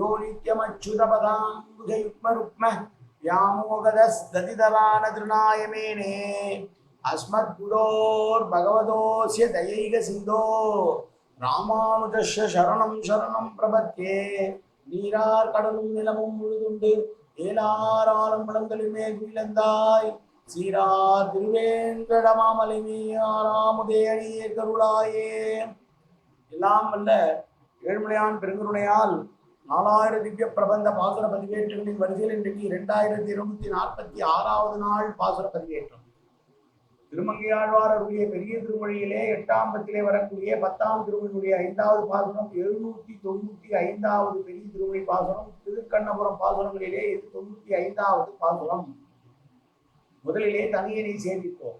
யோ நித்யமச்சுதபதாம்புஜயுக்மருக்ம வியாமோகதஸ்ததிதலானதிருநாய மேனே அஸ்மத்குடோர் பகவதோசிய தயைக சிந்தோ ராமானுஜஸ்ய சரணம் சரணம் பிரபத்தே நீரார் கடலும் நிலமும் முழுதுண்டு ஏலாராலும் மலங்களிலே குயிலந்தாய் சீரார் திருவேங்கடமாமலைமே ஆறாமுதே அணியே கருளாயே எல்லாம் வல்ல ஏழ்மலையான் பெருங்கருணையால் நாலாயிரம் திவ்ய பிரபந்த பாசுர பதிவேற்றங்களின் வரிசையில் இன்றைக்கு இரண்டாயிரத்தி இருநூத்தி நாற்பத்தி ஆறாவது நாள் பாசுர பதிவேற்றம். திருமங்கையாழ்வாரருடைய பெரிய திருமொழியிலே எட்டாம் பத்திலே வரக்கூடிய பத்தாம் திருமொழியுடைய ஐந்தாவது பாசுரம் எழுநூத்தி தொண்ணூத்தி ஐந்தாவது பெரிய திருமொழி பாசுரம் திருக்கண்ணபுரம் பாசுரங்களிலே இது தொண்ணூத்தி ஐந்தாவது பாசுரம். முதலிலே தனியனை சேமிப்போம்.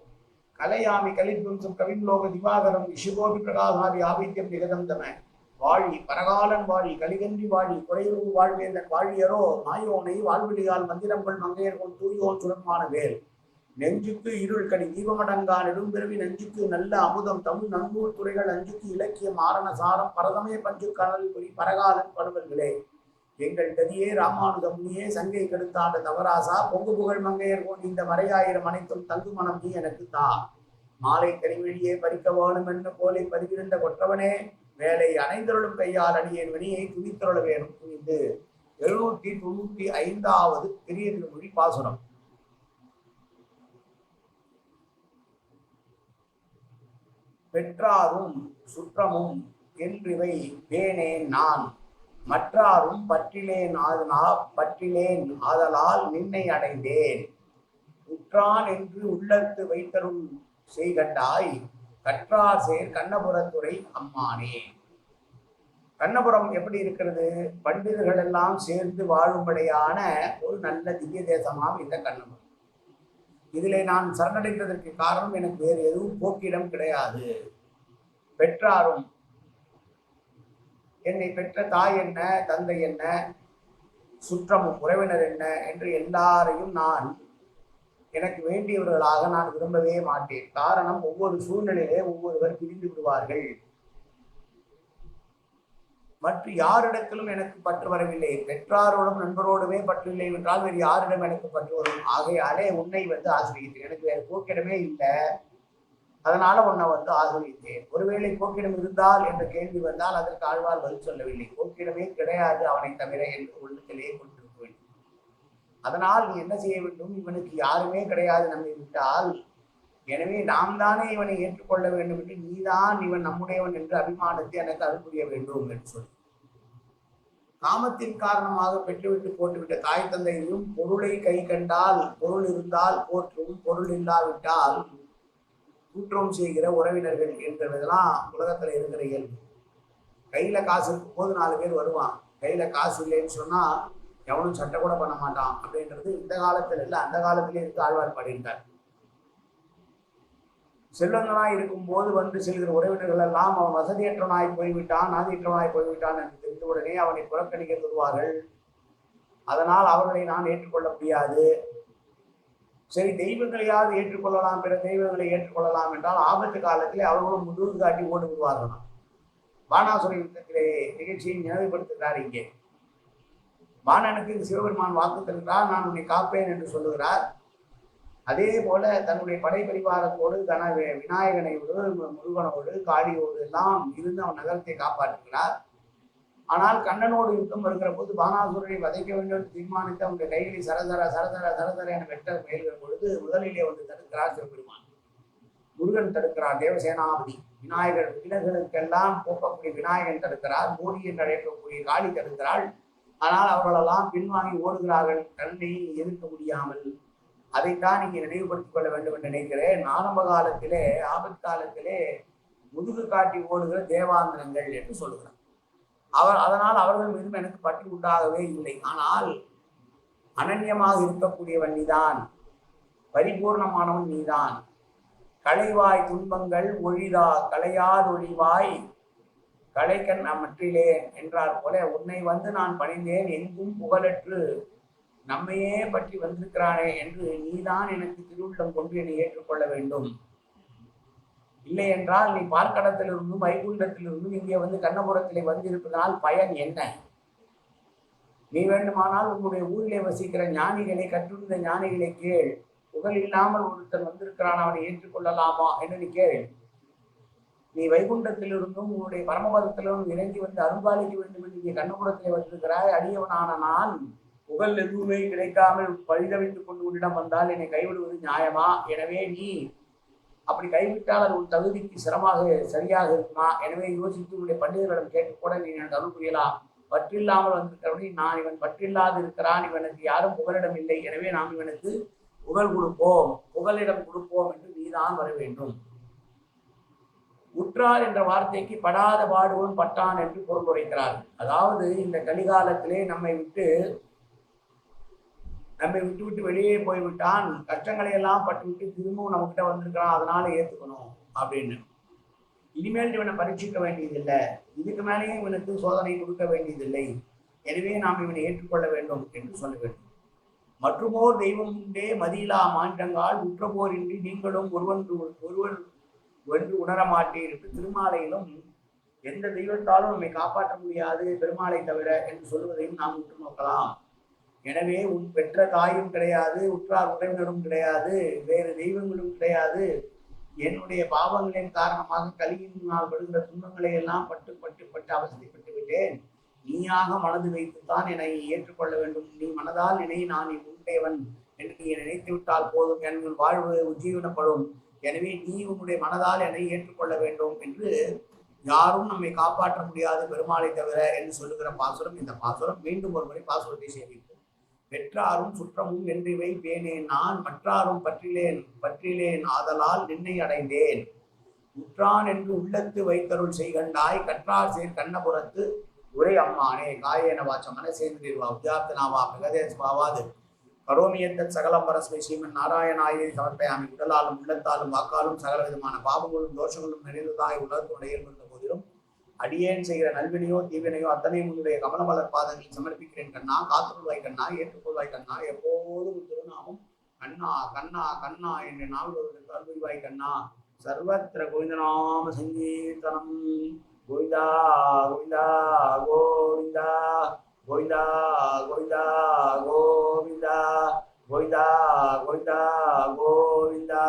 கலையாமி கலித்வம்சம் கவின்லோக திவாகரம் இஷுகோபி பிரகாசாதி ஆபித்யம் நிகதந்தம வாழி பரகாலன் வாழி கலிகன்றி வாழி குறையுறவு வாழ்வேந்தன் வாழியரோ நாயோனை வாழ்விடியால் மந்திரங்கள் மங்கையர்கள் தூயோன் சுரமான வேல். நெஞ்சுக்கு இருள் கடி தீபமடங்கா நெடும்பிறவி நெஞ்சுக்கு நல்ல அமுதம் தமிழ் நன்னூல் துறைகள் அஞ்சுக்கு இலக்கியம் ஆரண சாரம் பரதமே பஞ்சு கடல் குறி பரகாலன் பருவங்களே எங்கள் கதியே ராமானுதம் நீயே சங்கை கெடுத்தாண்ட தவராசா பொங்கு புகழ் மங்கையர் கொண்டு இந்த மறையாயிரம் அனைத்தும் தங்கு மனம் நீ எனக்கு தா. மாலை கரிவெளியே பறிக்க வேணும் என்று போலை பதிவிருந்த கொற்றவனே வேலை அனைந்தருளும் கையால் அடியேன் வினியை துணித்தருள வேணும் துணிந்து. எழுநூத்தி தொண்ணூத்தி ஐந்தாவது பெரிய திருமொழி பாசுரம் பெற்றாரும் சுற்றமும் என்றிவை வேணேன் நான். மற்றாரும் பற்றிலேன் ஆதனா பற்றிலேன் ஆதலால் நின்னை அடைந்தேன். உற்றான் என்று உள்ளத்து வைத்தருள் செய்கண்டாய் கற்றார் சேர் கண்ணபுரத்துறை அம்மானே. கண்ணபுரம் எப்படி இருக்கிறது? பண்டிதர்கள் எல்லாம் சேர்ந்து வாழும்படியான ஒரு நல்ல திவ்ய தேசமாக இந்த கண்ணபுரம். இதிலே நான் சரணடைந்ததற்கு காரணம் எனக்கு வேறு எதுவும் போக்கிடம் கிடையாது. பெற்றாரும் என்னை பெற்ற தாய் என்ன தந்தை என்ன சுற்றமும் உறவினர் என்ன என்று எல்லாரையும் நான் எனக்கு வேண்டியவர்களாக நான் விரும்பவே மாட்டேன். காரணம் ஒவ்வொரு சூழ்நிலையிலே ஒவ்வொருவர் பிரிந்து விடுவார்கள். மற்ற யாரிடத்திலும் எனக்கு பற்று வரவில்லை. பெற்றாரோடும் நண்பரோடுமே பற்றில்லை என்றால் வேறு யாரிடம் எனக்கு பற்று வரும்? ஆகையாலே உன்னை வந்து ஆசிரியத்தேன். எனக்கு வேறு போக்கிடமே இல்லை. அதனால உன்னை வந்து ஆசிரியத்தேன். ஒருவேளை போக்கிடம் இருந்தால் என்ற கேள்வி வந்தால் அதற்கு ஆழ்வார் பதில் சொல்லவில்லை. போக்கிடமே கிடையாது அவனை தவிர என்று உள்ளத்திலேயே கொண்டிருக்க வேண்டும். அதனால் நீ என்ன செய்ய வேண்டும்? இவனுக்கு யாருமே கிடையாது நம்மை விட்டால் எனவே நாம் தானே இவனை ஏற்றுக்கொள்ள வேண்டும் என்று நீதான் இவன் நம்முடையவன் என்று அபிமானத்தை எனக்கு அருள் புரிய வேண்டும் என்று சொல்லி. காமத்தின் காரணமாக பெற்றுவிட்டு போட்டுவிட்ட தாய் தந்தையையும் பொருளை கை கண்டால் பொருள் இருந்தால் போற்றும் பொருள் இல்லாவிட்டால் குற்றம் செய்கிற உறவினர்கள் என்றதெல்லாம் உலகத்துல இருக்கிற இயல்பு. கையில காசு இருக்கும் போது நாலு பேர் வருவான் கையில காசு இல்லைன்னு சொன்னா எவனும் சட்டை கூட பண்ண மாட்டான் அப்படின்றது இந்த காலத்துல இல்லை அந்த காலத்திலே இருக்கு ஆழ்வார் பாடியிருந்தார் செல்வங்களாய் இருக்கும்போது வந்து செல்கிற உறவினர்கள் எல்லாம் அவன் வசதியற்றவனாய் போய்விட்டான் நாதியற்றவனாய் போய்விட்டான் என்று தெரிந்தவுடனே அவனை புறக்கணிக்க சொல்வார்கள் அதனால் அவர்களை நான் ஏற்றுக்கொள்ள முடியாது. சரி தெய்வங்களையாவது ஏற்றுக்கொள்ளலாம் பிற தெய்வங்களை ஏற்றுக்கொள்ளலாம் என்றால் ஆபத்து காலத்திலே அவர்களும் முதுகு காட்டி ஓடி விடுவார்களாம் பானாசுர யுத்தத்திலே நிகழ்ச்சியை நினைவுபடுத்துகிறார் இங்கே. பாணனுக்கு சிவபெருமான் வாக்கு தருகிறார் நான் உன்னை காப்பேன் என்று சொல்லுகிறார். அதே போல தன்னுடைய படைப்பரிவாரத்தோடு பரிவாரத்தோடு தன விநாயகனையோடு முருகனோடு காளியோடு எல்லாம் இருந்து அவன் நகரத்தை காப்பாற்றுகிறார். ஆனால் கண்ணனோடு யுத்தம் வருகிற போது பானாசுரனை வதைக்க வேண்டும் என்று தீர்மானித்து அவனுடைய கைகளை சரதர சரதர சரதர என வெட்ட முயல்கிற பொழுது முதலிலே வந்து தடுக்கிறார் சிவபெருமான். முருகன் தடுக்கிறார் தேவசேனாபதி. விநாயகர் விலகளுக்கெல்லாம் போக்கக்கூடிய விநாயகன் தடுக்கிறார் மோடி என்று அழைக்கக்கூடிய காளி தடுக்கிறாள். ஆனால் அவர்களெல்லாம் பின்வாங்கி ஓடுகிறார்கள் கண்ணை எதிர்க்க முடியாமல். அதைத்தான் நீங்க நினைவுபடுத்திக் கொள்ள வேண்டும் என்று நினைக்கிறேன். ஆரம்ப காலத்திலே ஆபத் காலத்திலே முதுகு காட்டி ஓடுகிற தேவாந்திரங்கள் என்று சொல்கிறார் அவர் அதனால் அவர்கள் மீதும் எனக்கு பற்றி உண்டாகவே இல்லை. ஆனால் அனன்யமாக இருக்கக்கூடியவன் நீதான். பரிபூர்ணமானவன் நீதான். களைவாய் துன்பங்கள் ஒழிதா கலையாதொழிவாய் ஒழிவாய் களைக்கண் மற்றிலேன் என்றார் போல உன்னை வந்து நான் பணிந்தேன் எங்கும் புகழற்று நம்மையே பற்றி வந்திருக்கிறானே என்று நீதான் எனக்கு திருவுள்ளம் கொண்டு என்னை ஏற்றுக்கொள்ள வேண்டும். இல்லை என்றால் நீ பார்க்கடத்திலிருந்தும் வைகுண்டத்திலிருந்தும் இங்கே வந்து கண்ணபுரத்திலே வந்திருப்பதனால் பயன் என்ன? நீ வேண்டுமானால் உன்னுடைய ஊரிலே வசிக்கிற ஞானிகளை கற்றுந்த ஞானிகளை கேள். புகழ் இல்லாமல் ஒருத்தன் வந்திருக்கிறான் அவனை ஏற்றுக்கொள்ளலாமா என்று நீ கேள். நீ வைகுண்டத்திலிருந்தும் உன்னுடைய பரமபதத்திலிருந்தும் இறங்கி வந்து அருள்பாலிக்க வேண்டும் என்று நீ கண்ணபுரத்திலே வந்திருக்கிறாய். அடியவனான நான் புகழ் எதுவுமே கிடைக்காமல் பழிதவித்துக் கொண்டு உன்னிடம் வந்தால் என்னை கைவிடுவது நியாயமா? எனவே நீ அப்படி கைவிட்டால் அது உன் தகுதிக்கு சிரமாக சரியாக இருக்குமா? எனவே யோசித்து உன்னுடைய பண்டிதர்களிடம் கேட்டு கூட நீ எனக்கு அருள் புரியலாம் பற்றில்லாமல் வந்திருக்கிறபடி நான் இவன் பற்றில்லாது இருக்கிறான். இவனுக்கு யாரும் புகலிடம் இல்லை. எனவே நாம் இவனுக்கு புகழ் கொடுப்போம். புகலிடம் கொடுப்போம் என்று நீதான் வர வேண்டும். உற்றார் என்ற வார்த்தைக்கு படாத பாடுவன் பட்டான் என்று பொருள் உரைக்கிறார் அதாவது இந்த கலிகாலத்திலே நம்மை விட்டு நம்மை விட்டு விட்டு வெளியே போய்விட்டான் கஷ்டங்களை எல்லாம் பட்டுவிட்டு திரும்பவும் நம்ம கிட்ட வந்திருக்கிறான் அதனால ஏத்துக்கணும் அப்படின்னு. இனிமேல் இவனை பரீட்சிக்க வேண்டியதில்லை. இதுக்கு மேலேயும் இவனுக்கு சோதனை கொடுக்க வேண்டியதில்லை. எனவே நாம் இவனை ஏற்றுக்கொள்ள வேண்டும் என்று சொல்ல வேண்டும். மற்றுமோர் தெய்வம் உண்டே மதியிலா மாற்றங்கால் உற்றபோரின்றி நீங்களும் ஒருவன் ஒருவன் ஒன்று உணரமாட்டீர் என்று திருமாலையிலும் எந்த தெய்வத்தாலும் நம்மை காப்பாற்ற முடியாது பெருமாளை தவிர என்று சொல்வதையும் நாம் உற்று நோக்கலாம். எனவே உன் பெற்ற தாயும் கிடையாது உற்றார் உறவினரும் கிடையாது வேறு தெய்வங்களும் கிடையாது. என்னுடைய பாவங்களின் காரணமாக கலியினால் படுகிற துன்பங்களை எல்லாம் பட்டு பட்டு பட்டு அவசதிப்பட்டு விட்டேன். நீயாக மனது வைத்துத்தான் என்னை ஏற்றுக்கொள்ள வேண்டும். நீ மனதால் நினை நான் உன்னுடையவன் என்று நீ நினைத்து விட்டால் போதும். என் வாழ்வு உஜ்ஜீவனப்படும். எனவே நீ உன்னுடைய மனதால் என்னை ஏற்றுக்கொள்ள வேண்டும் என்று யாரும் நம்மை காப்பாற்ற முடியாது பெருமாளை தவிர என்று சொல்லுகிற பாசுரம். இந்த பாசுரம் மீண்டும் ஒரு முறை பாசுரத்தை சேமிப்போம் பெற்றாரும் சுற்றமும் என்றிவை பேனேன் நான் மற்றாரும் பற்றிலேன் பற்றிலேன் ஆதலால் நின்னை அடைந்தேன். உற்றான் என்று உள்ளத்து வைத்தருள் செய்கண்டாய் கற்றார் சேர் கண்ணபுரத்து உரை அம்மானே. காயேன வாச்ச மனசேந்திரிவா உத்யாப்தனாவா பிரகதேஸ்வாவாது கரோமியத்த சகலம் பரஸ்மை ஸ்ரீமன் நாராயணாயை சமர்ப்பயாமி உடலாலும் உள்ளத்தாலும் வாக்காலும் சகல விதமான பாவங்களும் தோஷங்களும் நிறைந்ததாய் உலகத்துடைய இருந்த போதிலும் அடியேன் செய்கிற நல்வினையோ தீவினையோ அத்தனையும் உன்னுடைய கமலமலர் பாதங்களில் சமர்ப்பிக்கிறேன் கண்ணா. காத்துக்கொள்வாய் கண்ணா ஏற்றுக்கொள்வாய் கண்ணா. எப்போதும் திருநாமம் கண்ணா கண்ணா கண்ணா என்று நாவலர்களுக்கு அருள்வாய் கண்ணா. சர்வத்திர கோவிந்தநாம சங்கீர்த்தனம். கோவிந்தா கோவிந்தா கோவிந்தா கோவிந்தா கோவிந்தா கோவிந்தா கோவிந்தா கோவிந்தா கோவிந்தா.